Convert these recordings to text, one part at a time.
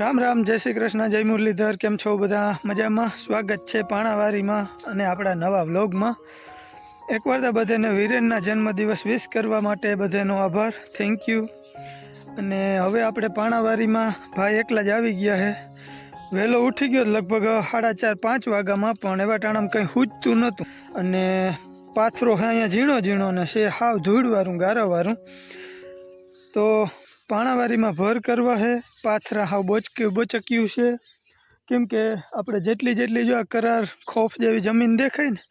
રામ રામ, જય શ્રી કૃષ્ણ, જય મુરલીધર, કેમ છો બધા? મજામાં? સ્વાગત છે પાણાવારીમાં અને આપણા નવા વ્લોગમાં. એકવાર તો બધાને વીરેનના જન્મદિવસ વિશ કરવા માટે બધાનો આભાર. થેન્ક યુ અને હવે આપણે પાણાવારીમાં ભાઈ એકલા જ આવી ગયા છે. વહેલો ઉઠી ગયો લગભગ સાડા ચાર, પાંચ વાગ્યામાં, પણ એવા ટાણામાં કંઈ હૂજતું નહોતું. અને પાથરો અહીંયા ઝીણો ઝીણો ને છે, હાવ ધૂળવાળું, ગારાવાળું. તો પાણાવારીમાં ભર કરવા છે પાથરા હાવ બોચક્યું બોચક્યું છે. કેમ કે આપણે જેટલી જેટલી જો આ કરાર ખોફ જેવી જમીન દેખાય ને,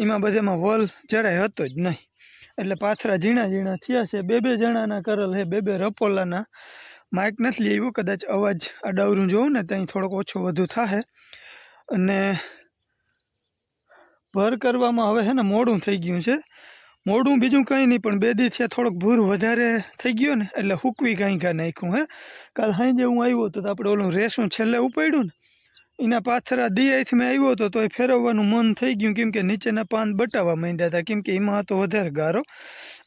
એમાં બધેમાં વલ જરાય હતો જ નહીં. એટલે પાથરા ઝીણા ઝીણા થયા છે. બે બે જણાના કરલ છે બે બે રપોલાના. માઇક નથી લેવું કદાચ અવાજ આ ડવરું જોઉં ને ત્યાં થોડોક ઓછો વધુ થાય અને ભર કરવામાં હવે છે ને, મોડું થઈ ગયું છે. મોડું બીજું કંઈ નહીં, પણ બે દિવસે થોડોક ભૂર વધારે થઈ ગયો ને, એટલે હુકવી કાંઈ કાંઈ નાખ્યું, હે. કાલ સાંજે હું આવ્યો હતો તો આપણે ઓલું રેસું છેલ્લે ઉપાડ્યું ને, એના પાથરા દિયાથી મેં આવ્યો હતો તો એ ફેરવવાનું મન થઈ ગયું, કેમ કે નીચેના પાન બટાવવા માંડ્યા હતા, કેમ કે એમાં હતો વધારે ગારો.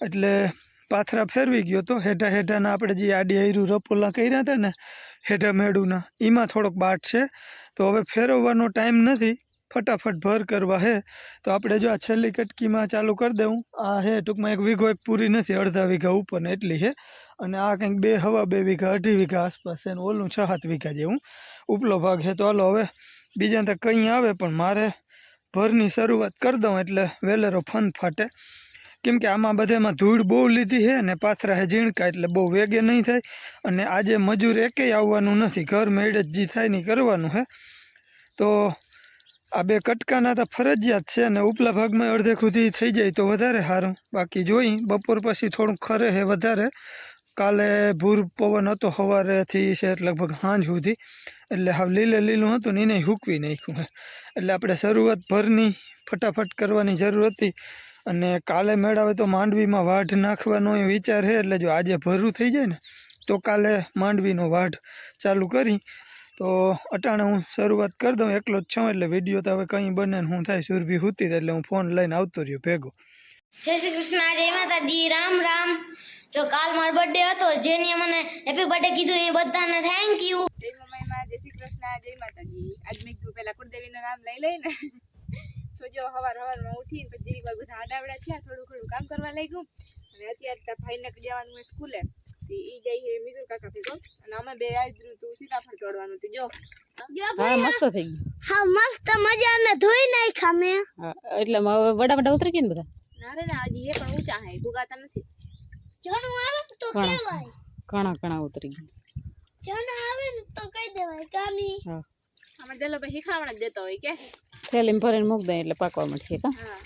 એટલે પાથરા ફેરવી ગયો તો હેઠા હેઠાના આપણે જે આડી આયરું રપોલા કર્યા હતા ને, હેઠા મેળુના એમાં થોડોક બાટ છે. તો હવે ફેરવવાનો ટાઈમ નથી ફટાફટ ભર કરવા હે. તો આપણે જો આ છેલ્લી કટકીમાં ચાલુ કરી દઉં આ હે, ટૂંકમાં એક વીઘો એક પૂરી નથી, અડધા વીઘા ઉપરને એટલી છે અને આ કંઈક બે હવા, બે વીઘા, અઢી વીઘા આસપાસ છે ઓલું છ સાત વીઘા જેવું. ઉપલો ભાગ છે તો હાલો હવે બીજા તો કંઈ આવે પણ મારે ભરની શરૂઆત કરી દઉં એટલે વેલેરો ફન ફાટે. કેમ કે આમાં બધામાં ધૂળ બહુ લીધી છે ને પાથરા હે ઝીણકા એટલે બહુ વેગે નહીં થાય. અને આજે મજૂર એકેય આવવાનું નથી, ઘર મેળે જ જે થાય નહીં કરવાનું છે તો આ બે કટકાના તો ફરજિયાત છે અને ઉપલા ભાગમાં અડધે સુધી થઈ જાય તો વધારે સારું. બાકી જોઈ, બપોર પછી થોડુંક ખરે છે વધારે. કાલે ભૂર પવન હતો સવારેથી છે લગભગ સાંજ સુધી. એટલે હાવ લીલે લીલું હતું ને એને હૂકવી નાખ્યું એટલે આપણે શરૂઆત ભરની ફટાફટ કરવાની જરૂર હતી. અને કાલે મેળાવે તો માંડવીમાં વાઢ નાખવાનો એ વિચાર છે એટલે જો આજે ભરું થઈ જાય ને, તો કાલે માંડવીનો વાઢ ચાલુ કરી તો અટાણે હું શરૂઆત કરી દઉં. એકલો જ છું એટલે વીડિયો તો હવે કંઈ બને હું થાય સુરભી હુતી એટલે હું ફોન લઈને આવતો રહ્યો ભેગો. જય શ્રી કૃષ્ણ. જય માતાજી રામ રામ. જો કાલ મારો બર્થડે હતો જેની મને હેપી બર્થડે કીધું એ બધાને થેન્ક યુ જય મમ્મીમાં જય શ્રી કૃષ્ણ. જય માતાજી. આજ મેં કીધું પેલા કુળદેવીનું નામ લઈ લઈને. તો જો હવાર હવારમાં ઉઠીને પછી જીરીક વાર બધા આડાવડા થયા થોડું થોડું કામ કરવા લાગ્યું. અને અત્યારે ભાઈને જવાનું સ્કૂલે. ઈ જાય છે મિતુર કાકા ભેગો અને અમે બે આજરું તું સીતાફળ તોડવાનું હતું જો. હા મસ્ત થઈ ગયું. હા મસ્ત મજાને ધોઈ નાખ્યા મેં એટલે હવે વડા વડા ઉતરી ગયા ને બધા? ના રે ના હજી એ પણ ઊંચા હે ભૂગાતા નથી. જણું આવે તો. કહેવાય. ઘણા ઘણા ઉતરી ગયા. જણ આવે ને તો કહી દેવાય કામી. હા. અમારે જલો ભાઈ શીખવાડ જ દેતો હોય કે. થેલીમાં ભરીને મૂક દે એટલે પાકવા મળશે કા હા.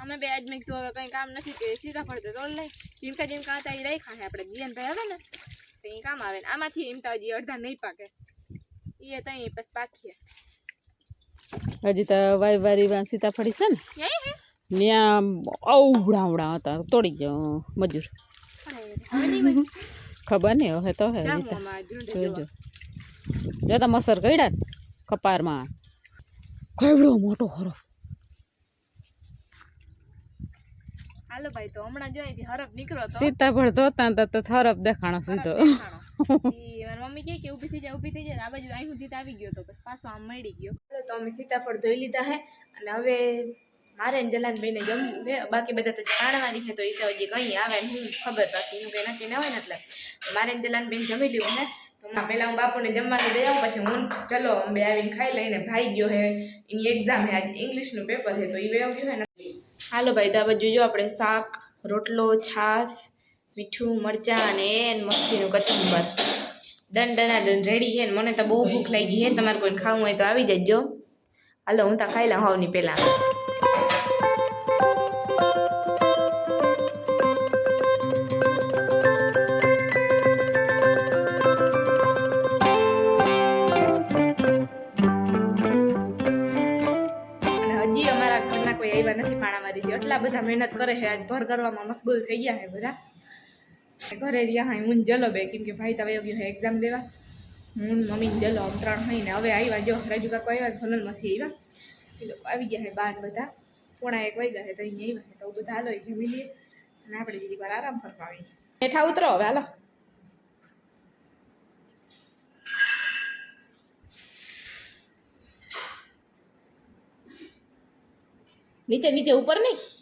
અમે બે જ મેં કીધું હવે કંઈ કામ નથી કે સીતાફળ તો રોલ લઈ. જીમકા જીમકા હતા એ રાખ્યા છે આપણે જીયનભાઈ આવે ને. તો એ કામ આવે ને. આમાંથી એમ તો હજી અડધા નહીં પાકે. એ ત્યાં પછી પાકીએ. હજી તો વાય વારી સીતાફળી છે ને ત્યાં અવડા અવડા હતા તોડી ગયો મજૂર. ખબર નહીં હવે તો હે જોજો જોવા. જો તો મસર ને કપારમાં. કેવડો મોટો હરો હાલો ભાઈ તો હમણાં જો અહીંથી હરફ નીકળ્યો તો. સીતાફળ ધોતા ને તો થરફ દેખાણો સીધો. હરફ દેખાણો. ઈ મારી મમ્મી કહે કે ઊભી થઈ જાય ઊભી થઈ જાય ને આ બાજુ અહીં સુધી તો આવી ગયો તો પછી પાછો આમ મળી ગયો. હાલો તો અમે સીતાફળ ધોઈ લીધા હે. અને હવે મારે ને જલાનભાઈને જમવું છે. બાકી બધા તો જાણવાની છે તો એ તો હજી કંઈ આવે ને હું ખબર બાકી એનું કંઈ નક્કી ના હોય ને એટલે. મારે ને જલાનભાઈને જમી લીધું હે. તો હમણાં પહેલાં હું બાપુને જમવાનું દઈ આવું પછી હું ચલો અમે બે આવીને ખાઈ લઈને ભાઈ ગયો હે. એની એક્ઝામ હે આજે ઇંગ્લિશનું પેપર છે તો એ બે ગયો હે ને હાલો ભાઈ, તો આ બાજુ જો આપણે શાક, રોટલો, છાશ, મીઠું, મરચાં અને એન મસ્તીનું કચુંબર. ડન ડના ડન રેડી છે? મને તો બહુ ભૂખ લાગી છે. તમારે કોઈ ખાવું હોય તો આવી જજો. હાલો, હું તો ખાઈ લઉં હવની પહેલાં. બધા મહેનત કરે છે. આજ ભર કરવામાં મશગુલ થઈ ગયા છે બધા. ઘરે રહ્યા હા હું જલો બે. કેમ કે ભાઈ તવે ગયો એક્ઝામ દેવા. હું મમ્મી જલો આમ ત્રણ હઈને હવે આવ્યા જો, રાજુ કાકો આવ્યા સોનલમાંથી આવ્યા એ લોકો આવી ગયા છે બાર બધા. પોણા એક ગયા છે તો અહીંયા આવ્યા છે. તો બધા હાલો, જમી લઈએ અને આપણે બીજી વાર આરામ ફરવા આવીએ. બેઠા ઉતરો હવે, હાલો. નીચે નીચે, ઉપર નહીં?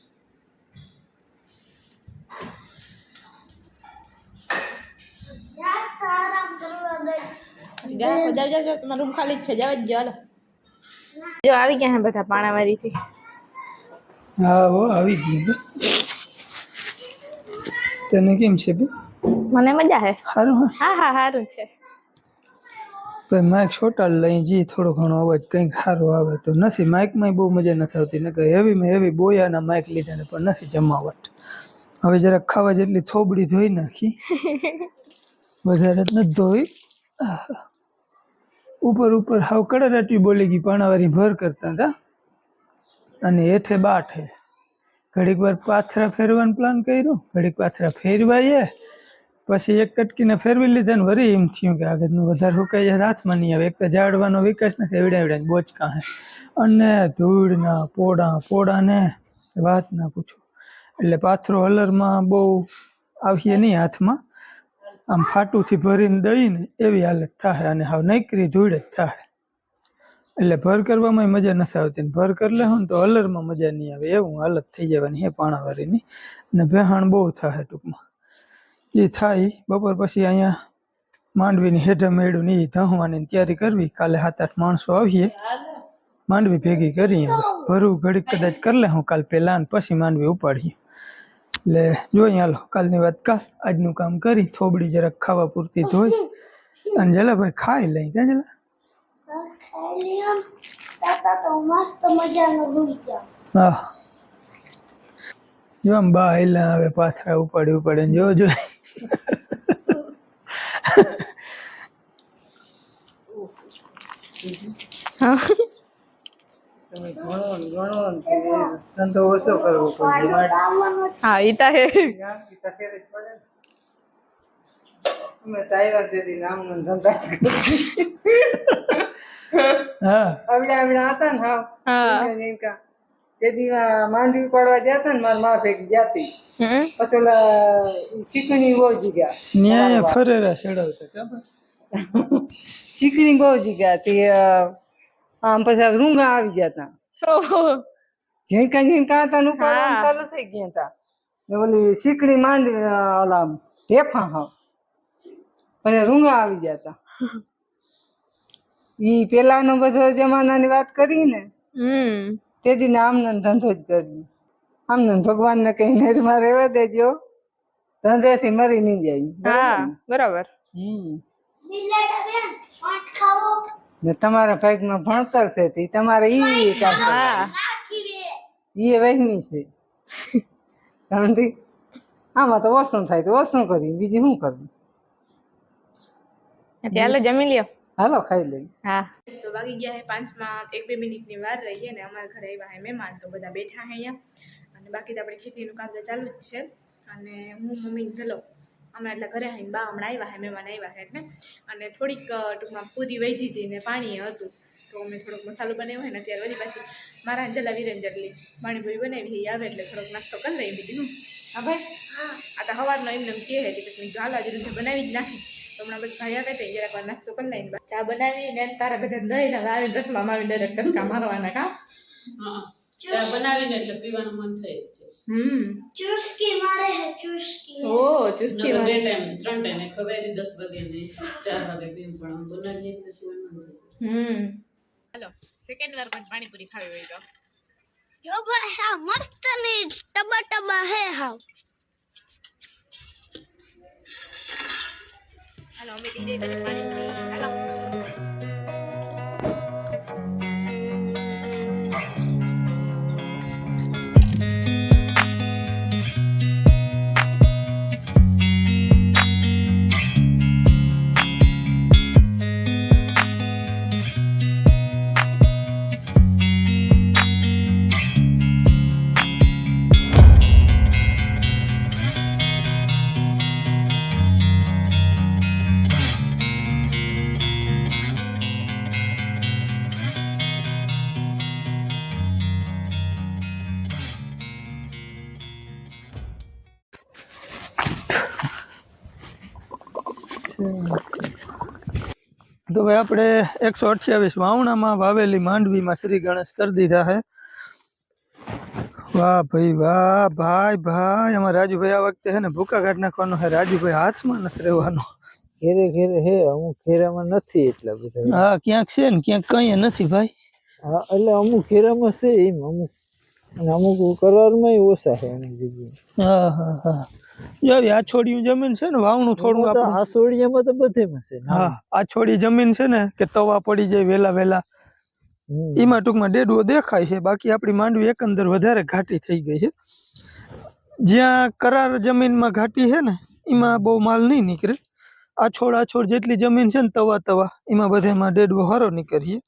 રૂમ ખાલી જ છે. જાવ જ હાલો. જો આવી ગયા હે બધા પાણાવારીથી. હા હો આવી ગઈ તને કેમ છે બે મને મજા હે? સારું હા? હા હા સારું છે. ભાઈ માઇક છોટા લઈ જી થોડો ઘણો અવાજ કંઈક સારો આવે તો. નથી માઇકમાં બહુ મજા નથી આવતી. નકર હેવીમાં હેવી બોયાના માઇક લીધા ને પણ નથી જમાવટ હવે જરાક ખાવા જેટલી થોબડી ધોઈ નાખી. વધારે જ નથી ધોઈ. ઉપર ઉપર હાવ કડરાટી બોલી ગઈ, પાણાવારી ભર કરતા હતા. અને હેઠે બાઠે. ઘડીક વાર પાથરા ફેરવાનો પ્લાન કર્યો, ઘડીક પાથરા ફેરવાઈએ. પછી એક કટકીને ફેરવી લીધા ને વળી એમ થયું કે આગળનું વધારે હુકાઈ હાથમાં નહીં આવે. એક તો ઝાડવાનો વિકાસ નથી, એવડા એવડા બોચકા હે. અને ધૂળના પોડા, પોડાને વાત ના પૂછો. એટલે પાથરો હલરમાં બહુ આવીએ નહીં હાથમાં. આમ ફાટુથી ભરીને દઈને એવી હાલત થાય અને હાવ નૈકરી ધૂળ જ થાય એટલે ભર કરવામાં મજા નથી આવતી. ભર કરી લેવું ને તો અલરમાં મજા નહીં આવે. એવું હાલત થઈ જવાની હે પાણાવાળીની. અને ભેહાણ બહુ થાય ટૂંકમાં. એ થાય બપોર પછી અહીંયા માંડવીની હેઠે મેળું ને એ ધહવાની તૈયારી કરવી. કાલે સાત આઠ માણસો આવીએ. માંડવી ભેગી કરીએ. ભરવું ભરું ઘડીક કદાચ કરી લે હું કાલ પહેલાં પછી માંડવી ઉપાડીએ. એટલે જોઈએ હાલો કાલની વાત કાલ આજનું કામ કરી થોબડી જરાક ખાવા પૂરતી ધોઈ. અને જલાભાઈ ખાઈ લઈ ક્યાં જલા. હા જો આમ બા હેલા હવે પાથરા ઉપાડી ઉપાડે જો જો. ધંધો ઓછો કરવો પડે હા ઈ તો હે. અમે તો તેથી નામનો ધંધા હા. આવડે આવડે હતા ને હા એમ કા તેથી માંડવી પડવા જતા ને મારા મા ભેગી જાતી. પછી ઓલા શીકણી બહુ જીગ્યા. ન્યાય ફરેરા ચડાવતા ખબર? શીકણી બહુ જીગ્યા તે અ, આમ પછી રૂંગા આવી જતા ઝીણકા ઝીણકા હતા નું ચાલુ થઈ ગયા હતા ઓલી સીકડી માંડ ઓલા ઢેફા હા પછી રૂંગા આવી જતા ઈ પેલાનો બધો જમાનાની વાત કરી ને હમ. તે દી આમનો ધંધો જ કર્યો આમનો ભગવાનને કઈ નેરમાં રહેવા દેજો. ધંધેથી મરી નહીં જાય. બરાબર હમ. ને તમારા ભાગમાં ભણતર છે તે તમારે ઈ હા. ઈ વહેમી છે. સમજી? આમાં તો ઓછું થાય તો ઓછું કરી બીજું શું કરવું? ચાલો જમી લ્યો. હાલો ખાઈ લઈ હા. તો વાગી ગયા હે પાંચમાં એક બે મિનિટની વાર રહીએ ને અમારા ઘરે આવ્યા હે મહેમાન તો બધા બેઠા હે અહીંયા. અને બાકી તો આપણે ખેતીનું કામ તો ચાલુ જ છે. અને હું મમ્મી ચલો. અમે એટલે ઘરે આવીને બા હમણાં આવ્યા હે મહેમાન આવ્યા હે એટલે. અને થોડીક ટૂંકમાં પૂરી વહી હતી ને પાણી હતું. તો અમે થોડોક મસાલો બનાવ્યો હોય ને અત્યારે વળી પાછી મારા અંજલા વિરેન જેટલી પાણીપુરી બનાવી એ આવે એટલે થોડોક નાસ્તો કરી લઈ બીજું હા ભાઈ? આ તો સવારનો એમને એમ કહે છે કે પછી ગાલ આજે રીતે બનાવી જ નાખી. તો હમણાં બસ ભાઈ આવે તો જરાક વાર નાસ્તો કરી લઈને ચા બનાવી ને તારા બધા દહીં ને આવીને રસલામાં આવીને ડાયરેક્ટ ટસકા મારવાના કા? હા. ચા બનાવીને એટલે પીવાનું મન થાય છે હમ. ચુસ્કી મારે હે ચુસ્કી. ઓ ચુસ્કી નકર બે વાળી. ટાઈમ ત્રણ ટાઈમે ખવાય વાગે ને ચાર વાગે પીવું પણ આમ બનાવીએ એટલે પીવાનું મન હમ. હાલો સેકન્ડ વાર પણ પાણીપુરી ખાવી હોય તો. જો ભાઈ હા મસ્તની ટબા ટબા હે હા હાલો અમે પી પાણીપુરી. હાલો. તો ભાઈ આપણે એકસો અઠ્યાવીસ વાવણામાં વાવેલી માંડવીમાં શ્રી ગણેશ કરી દીધા છે. વાહ ભાઈ વાહ ભાઈ ભાઈ અમારા રાજુભાઈ આ વખતે હે ને ભૂકા કાઢ નાખવાનો હે રાજુભાઈ હાથમાં નથી રહેવાનો. ઘેરે ઘેરે હે અમુક ઘેરામાં નથી એટલા બધા. હા ક્યાંક છે ને ક્યાંક કઈ નથી ભાઈ. હા એટલે અમુક ઘેરામાં છે એમ અમુક. અને અમુક કરારમાં ઓછા છે એની જગ્યાએ. હા હા હા. જો આવી આ છોડિયું જમીન છે ને વાવણું થોડું આપણે. આ છોડિયામાં તો બધેમાં છે હા આ છોડી જમીન છે ને કે તવા પડી જાય વેલા વેલા. એમાં ટૂંકમાં ડેડવો દેખાય છે બાકી આપણી માંડવી એકંદર વધારે ઘાટી થઈ ગઈ છે. જ્યાં કરાર જમીનમાં ઘાટી છે ને એમાં બહુ માલ નહીં નીકળે. આછોડ આછોડ જેટલી જમીન છે ને તવા તવા એમાં બધેમાં ડેડવો હારો નીકળીએ.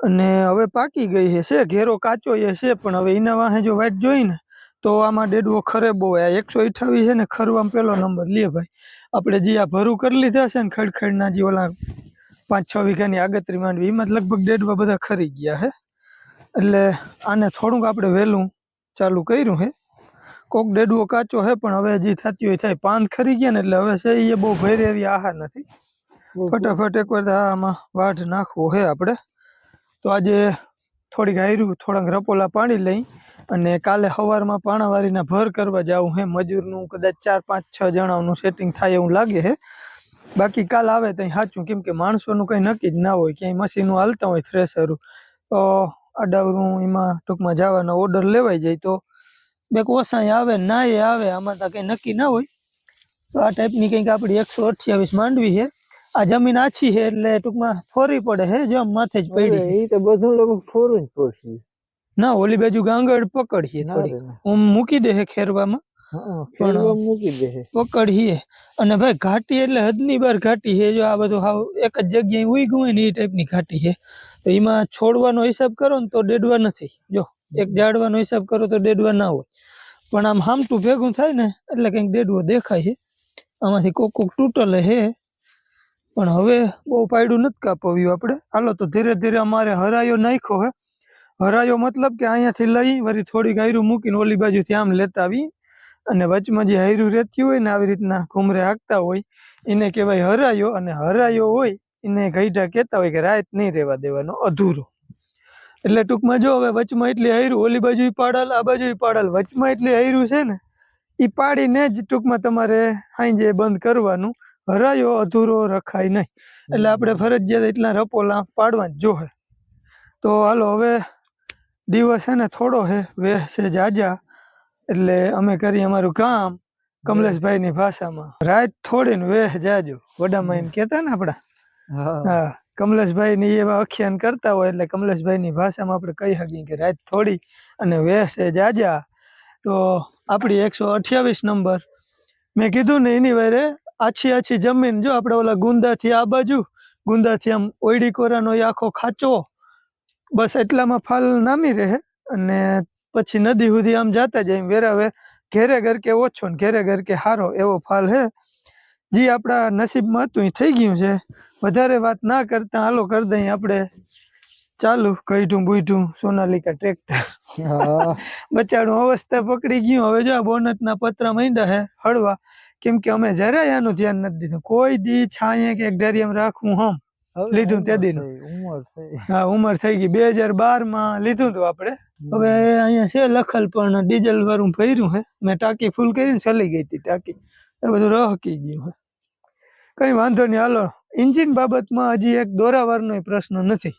અને હવે પાકી ગઈ છે ઘેરો કાચો એ છે પણ હવે એના વાહે જો વાઈટ જોઈ ને તો આમાં ડેડવો ખરે બહુ. આ એકસો અઠાવીસ છે ને ખરવામાં પહેલો નંબર. લે ભાઈ આપણે જે આ ભરું કરી લીધા છે ને ખડખડના જે ઓલા પાંચ છ વીઘાની આગતરી માંડવી એમાં લગભગ ડેડવા બધા ખરી ગયા હે. એટલે આને થોડુંક આપણે વહેલું ચાલુ કર્યું હે. કોક ડેડવો કાચો હે પણ હવે હજી થતી હોય થાય. પાન ખરી ગયા ને એટલે હવે છે એ બહુ ભેરે એવી આહાર નથી. ફટાફટ એકવાર આમાં વાઢ નાખવો હે આપણે. તો આજે થોડીક હાર્યું થોડાક રપોલા પાણી લઈ અને કાલે સવારમાં પાણાવારીના ભર કરવા જાઉં હે. મજૂરનું કદાચ ચાર પાંચ છ જણાનું સેટિંગ થાય એવું લાગે હે. બાકી કાલ આવે ત્યાં સાચું કેમ કે માણસોનું કંઈ નક્કી જ ના હોય. ક્યાંય મશીનો હાલતા હોય થ્રેસરું તો અડાવરું એમાં ટૂંકમાં જવાનો ઓર્ડર લેવાઈ જાય તો બેક ઓસાય આવે ના એ આવે આમાં તો કંઈ નક્કી ના હોય. તો આ ટાઈપની કંઈક આપણી એકસો અઠ્યાવીસ માંડવી છે આ જમીન આછી છે એટલે ટૂંકમાં ફોરી પડે છે જો માથે જ પડી એ તો બધું લોકો ફોરું જ પડશે. ના ઓલી બાજુ ગાંગડ પકડીએ થોડી ઓમ મૂકી દે ખેરવામાં. પણ મૂકી દે પકડીએ. અને ભાઈ ઘાટી એટલે હદની બાર ઘાટી છે જો આ બધું હાવ એક જ જગ્યાએ ઉઈ ગયું હોય ને એ ટાઈપની ઘાટી છે તો એમાં છોડવાનો હિસાબ કરો ને તો ડેડવા નથી. જો એક જાડવાનો હિસાબ કરો તો ડેડવા ના હોય. પણ આમ હામટું ભેગું થાય ને એટલે કંઈક ડેડવો દેખાય છે આમાંથી કોક કોક તૂટલે હે. પણ હવે બહુ પાયડું નથી કાપવ્યું આપણે. હાલો તો ધીરે ધીરે અમારે હરાયો નાખ્યો હે. હરાયો મતલબ કે અહીંયાથી લઈ વળી થોડીક હાયરું મૂકીને ઓલી બાજુથી આમ લેતા આવી. અને વચમાં જે હાયરું રહેતી હોય ને આવી રીતના ઘૂમરે હાંકતા હોય, એને કહેવાય હરાયો. અને હરાયો હોય, એને ગઈઢા કહેતા હોય કે રાત નહીં રહેવા દેવાનો અધૂરો. એટલે ટૂંકમાં જો હવે વચમાં એટલી હૈરું ઓલી બાજુ પાડાલ, આ બાજુ પાડાલ, વચમાં એટલી હૈરું છે ને એ પાડીને જ ટૂંકમાં તમારે સાંજે બંધ કરવાનું, હરાયો અધૂરો રખાય નહીં. એટલે આપણે ફરજિયાત એટલા રપોલા પાડવા જ જોહે તો હાલો હવે દિવસ છે ને થોડો છે વેહ છે જાજા. એટલે અમે કરીએ અમારું કામ કમલેશભાઈની ભાષામાં. રાત થોડી ને વેહ જાજો. વડામાં એમ કહેતા ને આપડા હા. હા કમલેશભાઈ ની એવા અખ્યાન કરતા હોય એટલે કમલેશભાઈ ની ભાષામાં આપણે કહી શકીએ કે રાત થોડી અને વેહ છે જાજા. તો આપણી એકસો અઠ્યાવીસ નંબર. મેં કીધું ને એની વારે આછી આછી જમીન જો આપણે ઓલા ગુંદાથી આ બાજુ ગુંદાથી આમ ઓયડી કોરાનો આખો ખાચો બસ એટલામાં ફાલ નામી રહે અને પછી નદી સુધી આમ જાતા જાય વેરા વેરાવે ઘેરે ઘર કે ઓછો ને ઘેરે ઘર કે હારો એવો ફાલ હે. જે આપણા નસીબમાં હતું એ થઈ ગયું છે. વધારે વાત ના કરતા હાલો કરી દઈએ આપણે ચાલુ કઈઠું બુઈઠું સોનાલિકા ટ્રેક્ટર. બચાડું અવસ્થા પકડી ગયું. હવે જો આ બોનટના પતરા માંડ્યા હે હળવા. કેમ કે અમે જરાય આનું ધ્યાન નથી દીધું. કોઈ દી છાંયે કે એકધારિયામાં રાખવું હમ. લીધું તે ઉંમર થઈ, હા ઉંમર થઈ ગઈ. બે હજાર બારમાં લીધું હતું આપણે. હવે અહીંયા છે લખલ પણ ડીઝલ વાળું ભર્યું હે. મેં ટાંકી ફૂલ કરીને ચલી ગઈ હતી ટાંકી. એ બધું રહકી ગયું હે. કઈ વાંધો નહીં. હાલો. એન્જિન બાબતમાં હજી એક દોરાવારનો પ્રશ્ન નથી.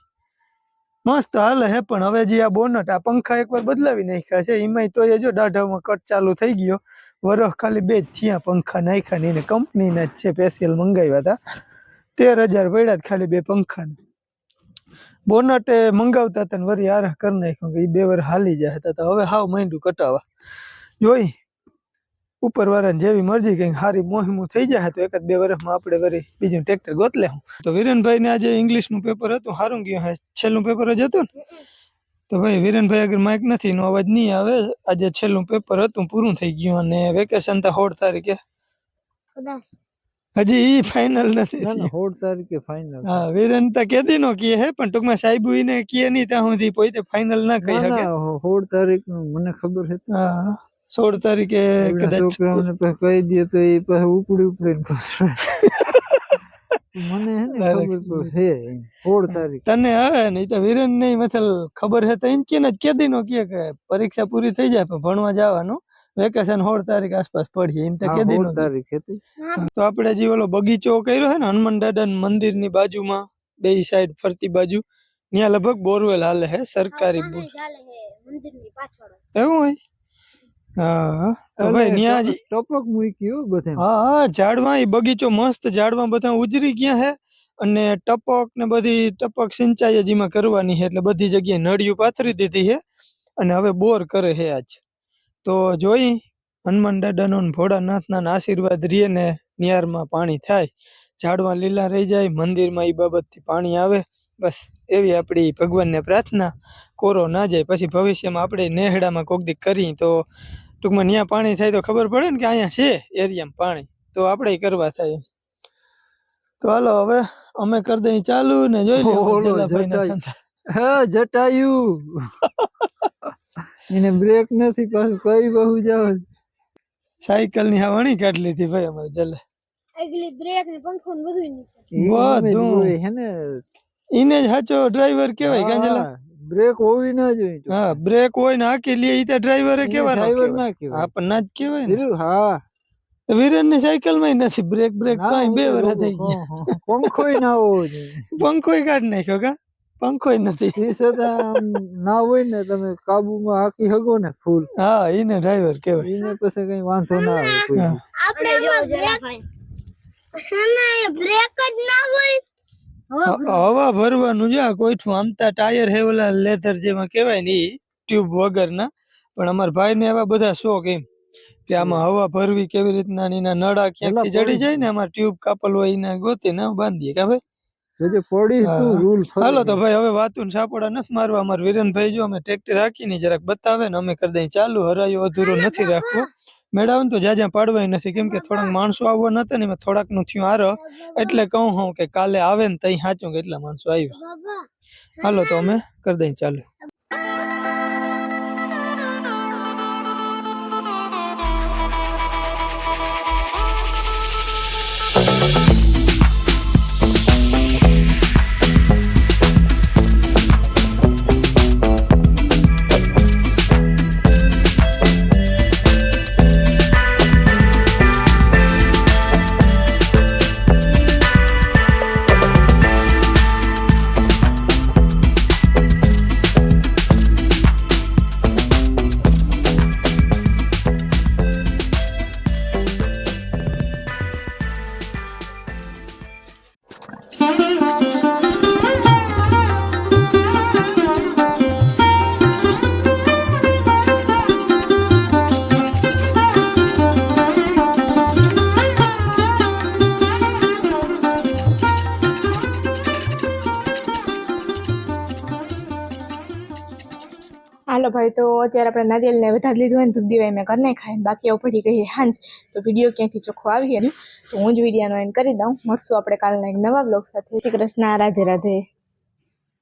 મસ્ત હાલે હે પણ હવે જે આ બોનટ આ પંખા એકવાર બદલાવી નાખ્યા છે એમાંય તો એ જો દાઢામાં કટ ચાલુ થઈ ગયો. વરખ ખાલી બે જ થયા પંખા નાખ્યા ને એને કંપનીના જ છે સ્પેશિયલ મંગાવ્યા હતા. તેર હજાર પડ્યા ખાલી બે પંખાને. બોનટે મંગાવતા હતા ને વરી આરા કરી નાખ્યું કે એ બે વાર હાલી જાય હતા તો હવે હાવ માંડ્યું કટાવા. જોઈ ઉપરવાળાને જેવી મરજી કંઈક સારી મોહિમું થઈ જાય તો એકાદ બે વર્ષમાં આપણે વરી બીજું ટ્રેક્ટર ગોત લેવું તો વિરેનભાઈ ને આજે ઇંગ્લિશનું પેપર હતું સારું ગયું. હે છેલ્લું પેપર જ હતું ને? તો ભાઈ વિરેનભાઈ અગર માઇક નથી નો અવાજ નહીં આવે. આજે છેલ્લું પેપર હતું પૂરું થઈ ગયું અને વેકેશન તો સોળ તારીખે. હજી ઈ ફાઇનલ નથી ના ના થયું. સોળ તારીખે ફાઇનલ હા વિરેન તો કેદી નો કીએ હે પણ ટૂંકમાં સાહેબ એને કહે નહીં ત્યાં સુધી પોતે ફાઇનલ ના કહી શકે. હોડ તારીખનું મને ખબર છે. હા સોળ તારીખે કદાચ છોકરાઓને કહી દે તો એ પાસે ઉપડી ઉપડીને. મને હે ને ખબર છે સોળ તારીખ. તને હવે નહીં તો વિરેન નહીં મતલબ ખબર છે તો એમ કે ને કેદી નો કે કે પરીક્ષા પૂરી થઈ જાય પણ ભણવા જવાનું. વેકેશન સોળ તારીખ આસપાસ પડી એમ તો હા, કે દી સોળ તારીખ હતી. તો આપણે જે ઓલો બગીચો કર્યો છે ને હનુમાન મંદિરની બાજુમાં બે સાઈડ ફરતી બાજુ ત્યાં લગભગ બોરવેલ હાલે હે સરકારી બોર. એવું હોય? હા ભાઈ અને ટપક મૂક્યું બધે હા હા ઝાડવા એ બગીચો મસ્ત ઝાડવા બધા ઉજરી ગયા હે અને ટપક ને બધી ટપક સિંચાઈ જ એમાં કરવાની છે એટલે બધી જગ્યાએ નળિયું પાથરી દીધી છે અને હવે બોર કરે છે આજ. તો જોઈ હનુમાન દાદાનો ને ભોળાનાથના આશીર્વાદ રીએ ને નિયારમાં પાણી થાય. ઝાડવા લીલા રહી જાય મંદિરમાં એ બાબતથી પાણી આવે. બસ એવી આપણી ભગવાનને પ્રાર્થના. કોરો ના જાય પછી ભવિષ્યમાં આપણે નેહડામાં કોક દીક કરી તો ટૂંકમાં ત્યાં પાણી થાય તો ખબર પડે ને કે અહીંયા છે એરિયામાં પાણી. તો આપણે કરવા થાય તો હાલો હવે અમે કરી દઈ ચાલુ ને જોઈ લો જટાયુ. એને બ્રેક નથી પાછું કઈ બહુ જાવ સાયકલની હા વણી કાઢી લીધી ભાઈ અમારે જલે. આગલી બ્રેક ને પંખો ને બધું. બધું. હે ને. ઈને જ સાચો ડ્રાઈવર કહેવાય કાંજલા બ્રેક હોવી ના જોઈએ હા બ્રેક હોય ને હાકી લે ઈ તો ડ્રાઈવરે કેવા ડ્રાઈવર ના કહેવાય. હા પણ ના જ કહેવાય ને. હા. વીરેનની સાયકલમાં નથી બ્રેક બ્રેક કાઈ બે તો થઈ ગયા. પંખોય ના હોવો જોઈએ. પંખોય કાઢ નાખ્યો કા? પંખોય નથી. ના હોય ને તમે કાબુમાં હાકી હગો ને ફૂલ. હા એને ડ્રાઈવર કહેવાય. એને પછી કઈ વાંધો ના આવે કોઈ હા. આપણે ના બ્રેક જ ના હોય. હવા ભરવાનું જા કોઈઠું આમતા ટાયર હે ઓલા લેધર જેમાં કહેવાય ને એ ટ્યુબ વગરના. પણ અમારા ભાઈને એવા બધા શોખ એમ કે આમાં હવા ભરવી કેવી રીતના ને એના નળા ક્યાંકથી જડી જાય ને અમાર ટ્યુબ કાપલ હોય એને ગોતીને બાંધીએ. કે ભાઈ? જોજે પડી તું રૂલ હાલો તો ભાઈ હવે વાતું સાપોડા નથી મારવા. અમાર વિરેનભાઈ જો અમે ટ્રેક્ટર રાખીને જરાક બતાવે ને અમે કરી દઈએ. ચાલુ હરાયો અધૂરો નથી રાખવો. મેળાવે ને તો જ્યાં પાડવાય નથી. કેમ કે થોડાક માણસો આવવા નતા ને એમાં થોડાકનું થયું આરો એટલે કહું હું કે કાલે આવે ને તઈ સાચું કે એટલા માણસો આવ્યા. હાલો તો અમે કરી દઈએ ચાલુ. હાલો ભાઈ, તો અત્યારે આપણે નારિયેલને વધારે લીધું હોય ને ધૂપ દીવાય મેં ઘર નહીં ખાય બાકી આવું પડી ગઈ હાંજ, તો વીડિયો ક્યાંથી ચોખ્ખો આવી ગયો? તો હું જ વિડીયોનો એન્ડ કરી દઉં. મળશું આપણે કાલના એક નવા બ્લોગ સાથે. શ્રી કૃષ્ણ, રાધે રાધે.